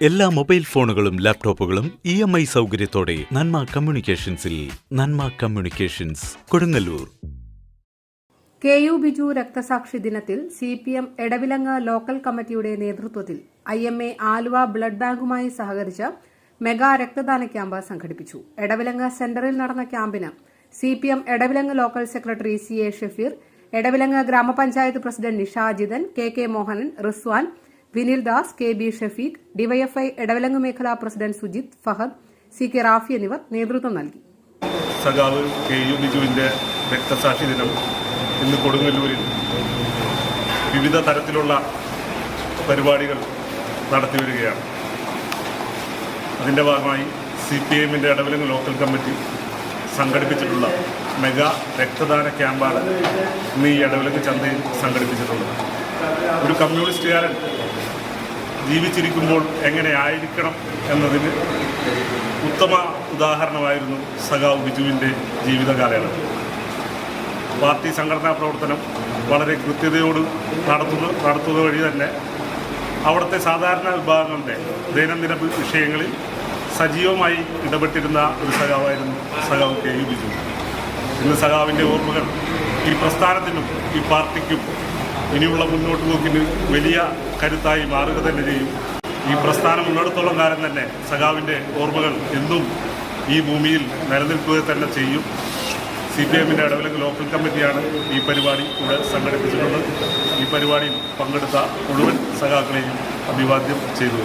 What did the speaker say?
എല്ലാ മൊബൈൽ ഫോണുകളും ലാപ്ടോപ്പുകളും ഇ എം ഐ സൗകര്യത്തോടെ Nanma കമ്മ്യൂണിക്കേഷൻസിൽ Nanma communications Kodungallur. K U Biju രക്തസാക്ഷി ദിനത്തിൽ C P M Edavilangu local കമ്മിറ്റിയുടെ നേതൃത്വത്തിൽ I M A Aluva blood ബാങ്കുമായി സഹകരിച്ച് മെഗാ രക്തദാന ക്യാമ്പ് സംഘടിപ്പിച്ചു. എടവിലങ്ങ് സെന്ററിൽ നടന്ന ക്യാമ്പിന് C P M Edavilangu local secretary C A Shafeer Edavilangu gramapanchayat president Nishajithan K K Mohanan Rizwan Vinil Das K B Shafeeq DYFI Edavilangu മേഖലാ president Sujith Fahad C K Rafi എന്നിവർ നേതൃത്വം നൽകി. സഖാവ് K U ബിജുവിന്റെ രക്തസാക്ഷി ദിനം ഇന്ന് കൊടുങ്ങല്ലൂരിൽ വിവിധ തരത്തിലുള്ള പരിപാടികൾ നടത്തി വരികയാണ്. അതിന്റെ ഭാഗമായി സി പി എമ്മിന്റെ ഇടവലങ്ങ് ലോക്കൽ കമ്മിറ്റി സംഘടിപ്പിച്ചിട്ടുള്ള മെഗാ രക്തദാന ക്യാമ്പാണ് ഇന്ന് ഈ ഇടവലങ്ങ് ചന്തയിൽ സംഘടിപ്പിച്ചിട്ടുള്ളത്. ഒരു കമ്മ്യൂണിസ്റ്റുകാരൻ ജീവിച്ചിരിക്കുമ്പോൾ എങ്ങനെയായിരിക്കണം എന്നതിന് ഉത്തമ ഉദാഹരണമായിരുന്നു സഖാവ് ബിജുവിന്റെ ജീവിത കാലയളവ് പാർട്ടി സംഘടനാ പ്രവർത്തനം വളരെ കൃത്യതയോട് നടത്തുന്ന നടത്തുന്ന വഴി തന്നെ അവിടുത്തെ സാധാരണ വിഭാഗങ്ങളുടെ ദൈനംദിന വിഷയങ്ങളിൽ സജീവമായി ഇടപെട്ടിരുന്ന ഒരു സഖാവായിരുന്നു സഖാവ് കെ യു ബിജു. ഇന്ന് സഖാവിന്റെ ഓർമ്മകൾ ഈ പ്രസ്ഥാനത്തിനും ഈ പാർട്ടിക്കും ഇനിയുള്ള മുന്നോട്ട് പോക്കിന് വലിയ കരുത്തായി മാറുക തന്നെ ചെയ്യും. ഈ പ്രസ്ഥാനം ഉള്ളിടത്തോളം കാലം തന്നെ സഖാവിന്റെ ഓർമ്മകൾ എന്നും ഈ ഭൂമിയിൽ നിലനിൽക്കുക തന്നെ ചെയ്യും. സി പി എമ്മിന്റെ ഇടവിലങ്ങ് ലോക്കൽ കമ്മിറ്റിയാണ് ഈ പരിപാടി ഇവിടെ സംഘടിപ്പിച്ചിട്ടുള്ളത്. ഈ പരിപാടിയിൽ പങ്കെടുത്ത മുഴുവൻ സഖാക്കളെയും അഭിവാദ്യം ചെയ്തു.